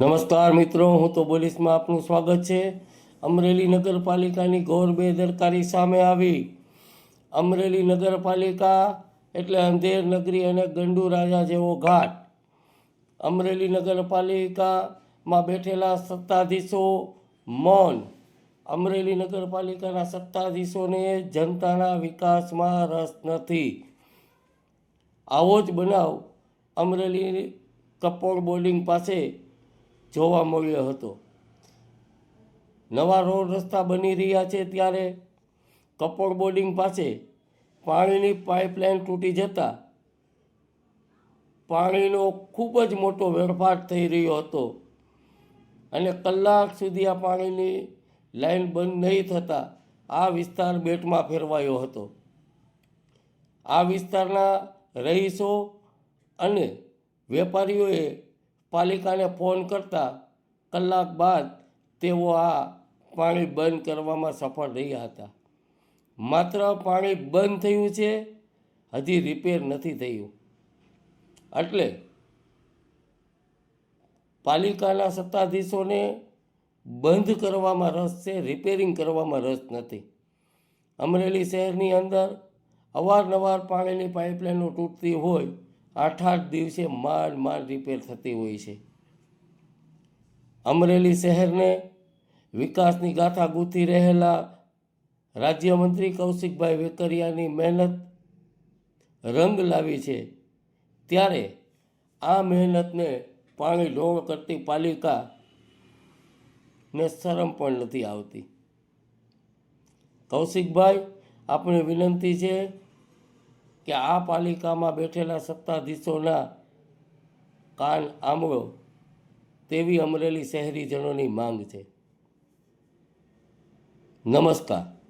નમસ્કાર મિત્રો, હું તો પોલીસમાં આપનું સ્વાગત છે. અમરેલી નગરપાલિકાની ઘોર બેદરકારી સામે આવી. અમરેલી નગરપાલિકા એટલે અંધેર નગરી અને ગંડુ રાજા જેવો ઘાટ. અમરેલી નગરપાલિકામાં બેઠેલા સત્તાધીશો મૌન. અમરેલી નગરપાલિકાના સત્તાધીશોને જનતાના વિકાસમાં રસ નથી. આવો જ બનાવ અમરેલી કપોળ બોર્ડિંગ પાસે જોવા મળ્યો હતો. નવા રોડ રસ્તા બની રહ્યા છે ત્યારે કપોળ બોર્ડિંગ પાસે પાણીની પાઇપલાઇન તૂટી જતા પાણીનો ખૂબ જ મોટો વેડફાટ થઈ રહ્યો હતો અને કલાક સુધી આ પાણીની લાઈન બંધ નહીં થતાં આ વિસ્તાર બેટમાં ફેરવાયો હતો. આ વિસ્તારના રહીશો અને વેપારીઓએ પાલિકાને ફોન કરતા કલાક બાદ તેઓ આ પાણી બંધ કરવામાં સફળ રહ્યા હતા. માત્ર પાણી બંધ થયું છે, હજી રિપેર નથી થયું. એટલે પાલિકાના સત્તાધીશોને બંધ કરવામાં રસ છે રિપેરિંગ કરવામાં રસ નથી. અમરેલી શહેરની અંદર અવારનવાર પાણીની પાઇપલાઇનો તૂટતી હોય આઠ આઠ દિવસે માંડ માંડ રિપેર થતી હોય છે. અમરેલી શહેરને વિકાસની ગાથા ગૂંથી રહેલા રાજ્યમંત્રી કૌશિકભાઈ વેકરિયાની મહેનત રંગ લાવી છે. ત્યારે આ મહેનતને પાણી ઢોળ કરતી પાલિકા ને શરમ પણ નથી આવતી. કૌશિકભાઈ આપણી વિનંતી છે કે આ પાલિકામાં બેઠેલા સત્તાધીશોના કાન આંબળો તેવી અમરેલી શહેરીજનોની માંગ છે. નમસ્કાર.